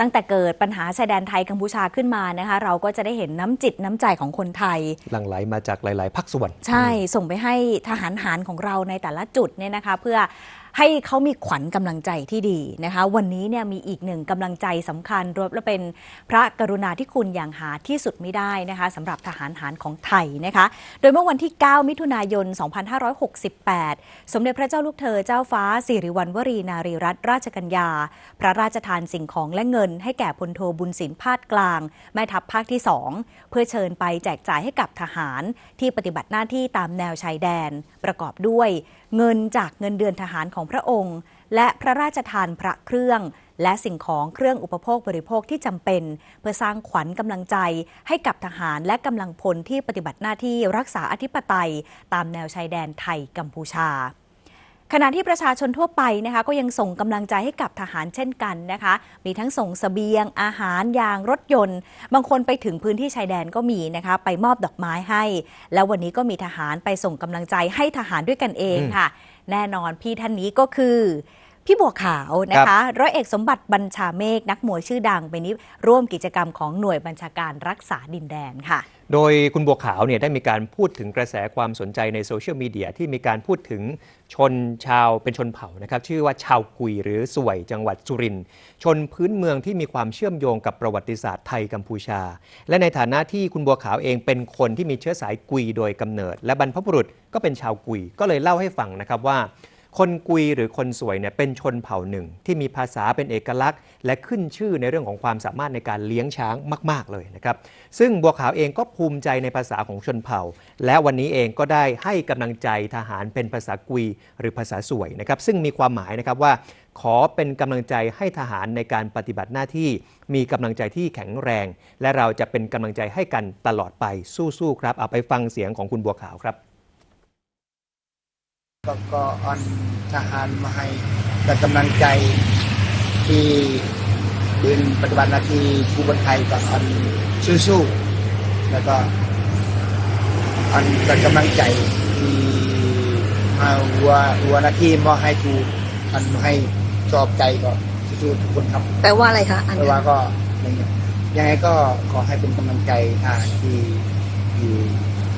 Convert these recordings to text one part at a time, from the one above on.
ตั้งแต่เกิดปัญหาชายแดนไทยกัมพูชาขึ้นมานะคะ เราก็จะได้เห็นน้ำจิตน้ำใจของคนไทย หลั่งไหลมาจากหลาย ๆภาคส่วน ใช่ส่งไปให้ทหารหารของเราในแต่ละจุดเนี่ยนะคะ เพื่อ ให้เขามีขวัญกำลังใจที่ดีนะคะ วันนี้เนี่ยมีอีกหนึ่งกำลังใจสำคัญรวมและเป็นพระกรุณาธิคุณอย่างหาที่สุดไม่ได้นะคะสำหรับทหารหารของไทยนะคะ โดยเมื่อวันที่ 9 มิถุนายน 2568 สมเด็จพระเจ้าลูกเธอเจ้าฟ้าสิริวัณวรีนารีรัตนราชกัญญา พระราชทานสิ่งของและเงิน ให้แก่พลโทบุญสินพาดกลาง แม่ทัพภาคที่ 2 เพื่อเชิญไปแจกจ่ายให้กับทหารที่ปฏิบัติหน้าที่ตามแนวชายแดนประกอบด้วย เงินจากเงินเดือนทหารของพระองค์ และพระราชทานพระเครื่อง และสิ่งของเครื่องอุปโภคบริโภคที่จำเป็น เพื่อสร้างขวัญกำลังใจให้กับทหารและกำลังพลที่ปฏิบัติหน้าที่รักษาอธิปไตย ตามแนวชายแดนไทยกัมพูชา ขณะที่ประชาชนทั่วไปนะคะก็ยังส่งกำลังใจให้กับทหารเช่นกันนะคะ มีทั้งส่งเสบียง อาหารยางรถยนต์ บางคนไปถึงพื้นที่ชายแดนก็มีนะคะ ไปมอบดอกไม้ให้ แล้ววันนี้ก็มีทหารไปส่งกำลังใจให้ทหารด้วยกันเองค่ะ แน่นอนพี่ท่านนี้ก็คือพี่บัวขาวนะคะ ร้อยเอกสมบัติบัญชาเมฆนักมวยชื่อดังไปนี้ร่วมกิจกรรมของหน่วยบัญชาการรักษาดินแดนค่ะ โดยคุณบัวขาวเนี่ยได้มีการพูดถึงกระแสความสนใจในโซเชียลมีเดียที่มีการพูดถึงชนชาวเป็นชนเผ่านะครับชื่อว่าชาวกุยหรือสวยจังหวัดสุรินทร์ชนพื้นเมืองที่มีความเชื่อมโยงกับประวัติศาสตร์ไทยกัมพูชา และในฐานะที่คุณบัวขาวเองเป็นคนที่มีเชื้อสายกุยโดยกำเนิด และบรรพบุรุษก็เป็นชาวกุย ก็เลยเล่าให้ฟังนะครับว่า คนกุยหรือคนสวยเนี่ยเป็นชนเผ่าหนึ่ง ที่มีภาษาเป็นเอกลักษณ์ และขึ้นชื่อในเรื่องของความสามารถในการเลี้ยงช้างมาก ๆ เลยนะครับ ซึ่งบัวขาวเองก็ภูมิใจในภาษาของชนเผ่า และวันนี้เองก็ได้ให้กำลังใจทหารเป็นภาษากุยหรือภาษาสวยนะครับ ซึ่งมีความหมายนะครับว่าขอเป็นกำลังใจให้ทหารในการปฏิบัติหน้าที่ มีกำลังใจที่แข็งแรง และเราจะเป็นกำลังใจให้กันตลอดไปสู้ๆครับเอาไปฟังเสียงของคุณบัวขาวครับ ก็ก็ออนทหารมาให้แต่กำลังใจที่เดินปฏิบัติหน้าที่ผู้บนไทยก็ออนสู้ๆแล้วก็ออนแต่กำลังใจที่มาหัวหัวหน้าที่มอให้กูออนให้ชอบใจก็สู้ๆทุกคนครับแปลว่าอะไรคะอันแต่นี้ว่าก็ยังไงก็ขอให้เป็นกำลังใจทางที่อยู่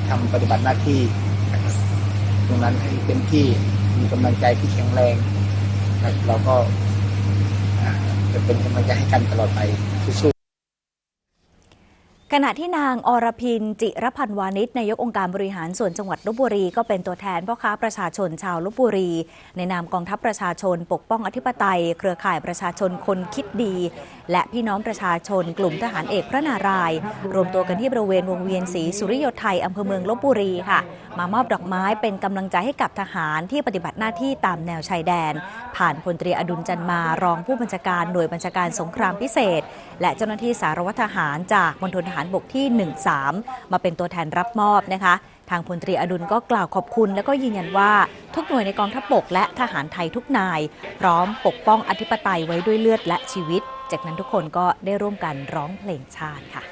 ทำปฏิบัติหน้าที่ ตรงนั้นให้เต็มที่มีกำลังใจที่แข็งแรงนะครับเราก็จะเป็นกำลังใจให้กันตลอดไปสู้ๆขณะที่นางอรพินจิรพันวานิชนายกองค์การบริหารส่วนจังหวัดลบบุรี ก็เป็นตัวแทนพ่อค้าประชาชนชาวลบบุรี ในนามกองทัพประชาชน ปกป้องอธิปไตย เครือข่ายประชาชนคนคิดดี และพี่น้องประชาชนกลุ่มทหารเอกพระนาราย รวมตัวกันที่บริเวณวงเวียนศรีสุริโยไทยอำเภอเมืองลบบุรีค่ะ มามอบดอกไม้เป็นกำลังใจให้กับทหารที่ปฏิบัติหน้าที่ตามแนวชายแดน ผ่านพลตรีอดุลจันมารองผู้บัญชาการหน่วยบัญชาการสงครามพิเศษ และเจ้าหน้าที่สารวัตรทหารจากมณฑลทหารบกที่ 13 มาเป็นตัวแทนรับมอบนะคะทางพลตรีอดุลก็กล่าวขอบคุณ และก็ยืนยันว่าทุกหน่วยในกองทัพบกและทหารไทยทุกนาย พร้อมปกป้องอธิปไตยไว้ด้วยเลือดและชีวิต จากนั้นทุกคนก็ได้ร่วมกันร้องเพลงชาติค่ะ